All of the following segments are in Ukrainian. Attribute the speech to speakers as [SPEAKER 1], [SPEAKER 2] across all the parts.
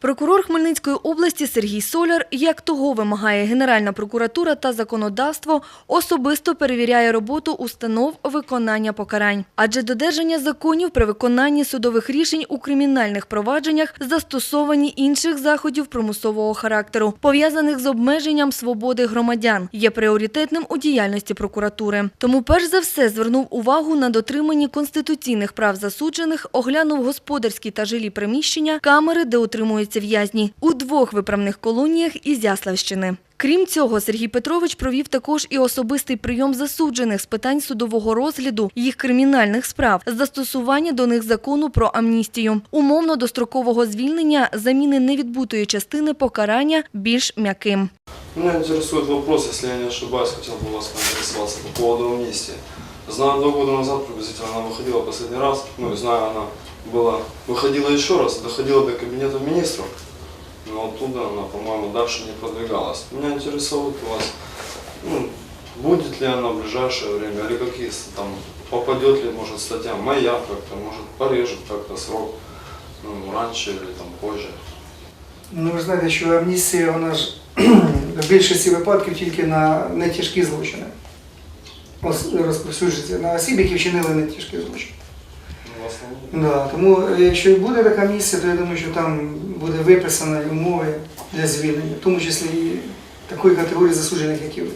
[SPEAKER 1] Прокурор Хмельницької області Сергій Соляр, як того вимагає Генеральна прокуратура та законодавство, особисто перевіряє роботу установ виконання покарань. Адже додержання законів при виконанні судових рішень у кримінальних провадженнях застосовані інших заходів примусового характеру, пов'язаних з обмеженням свободи громадян, є пріоритетним у діяльності прокуратури. Тому перш за все звернув увагу на дотриманні конституційних прав засуджених, оглянув господарські та жилі приміщення, камери, де утримуються в'язні, у двох виправних колоніях Ізяславщини. Крім цього, Сергій Петрович провів також і особистий прийом засуджених з питань судового розгляду їх кримінальних справ, застосування до них закону про амністію, умовно дострокового звільнення, заміни невідбутої частини покарання більш м'яким.
[SPEAKER 2] Меня интересует вопрос, если я не ошибаюсь, хотел бы у вас поинтересоваться по поводу амнистии. Знаю, два года назад приблизительно она выходила последний раз, ну и знаю, она была, выходила еще раз, доходила до кабинета министров, но оттуда она, по-моему, дальше не продвигалась. Меня интересует у вас, ну, будет ли она в ближайшее время, или какие с- там, попадет ли, может, статья моя как-то, может, порежет как-то срок, ну, раньше или там позже.
[SPEAKER 3] Ну, ви знаєте, що амністія, вона ж в більшості випадків тільки на нетяжкі злочини розповсюджується, на осіб, які вчинили нетяжкі злочини.
[SPEAKER 2] Ну, основном.
[SPEAKER 3] Да, тому е, якщо і буде така місія, то я думаю, що там буде виписано і умови для звільнення, в тому числі і такої категорії засуджених, як і ви.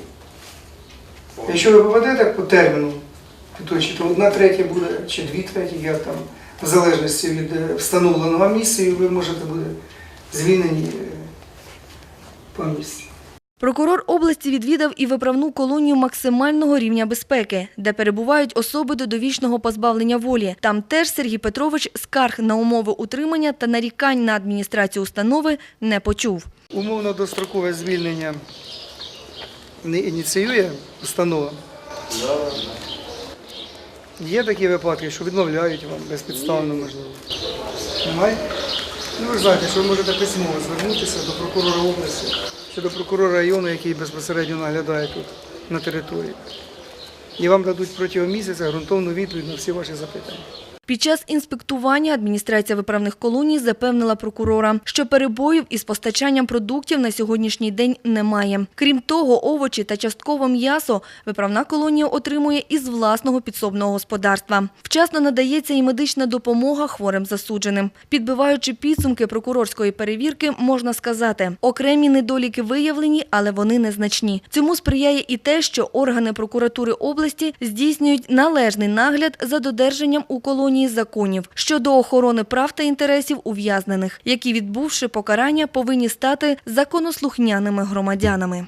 [SPEAKER 3] Якщо ви попадете по терміну, то одна третя буде, чи дві треті, як там, в залежності від е, встановленого місця, ви можете бути звільнені е, по місці.
[SPEAKER 1] Прокурор області відвідав і виправну колонію максимального рівня безпеки, де перебувають особи до довічного позбавлення волі. Там теж Сергій Петрович скарг на умови утримання та нарікань на адміністрацію установи не почув.
[SPEAKER 3] Умовно дострокове звільнення не ініціює установа. Є такі випадки, що відмовляють вам безпідставно, можливо. Немає? Ну, ви знаєте, що ви можете письмово звернутися до прокурора області чи до прокурора району, який безпосередньо наглядає тут на території. І вам дадуть протягом місяця ґрунтовну відповідь на всі ваші запитання.
[SPEAKER 1] Під час інспектування адміністрація виправних колоній запевнила прокурора, що перебоїв із постачанням продуктів на сьогоднішній день немає. Крім того, овочі та частково м'ясо виправна колонія отримує із власного підсобного господарства. Вчасно надається і медична допомога хворим засудженим. Підбиваючи підсумки прокурорської перевірки, можна сказати, окремі недоліки виявлені, але вони незначні. Цьому сприяє і те, що органи прокуратури області здійснюють належний нагляд за додержанням у колонії законів щодо охорони прав та інтересів ув'язнених, які, відбувши покарання, повинні стати законослухняними громадянами.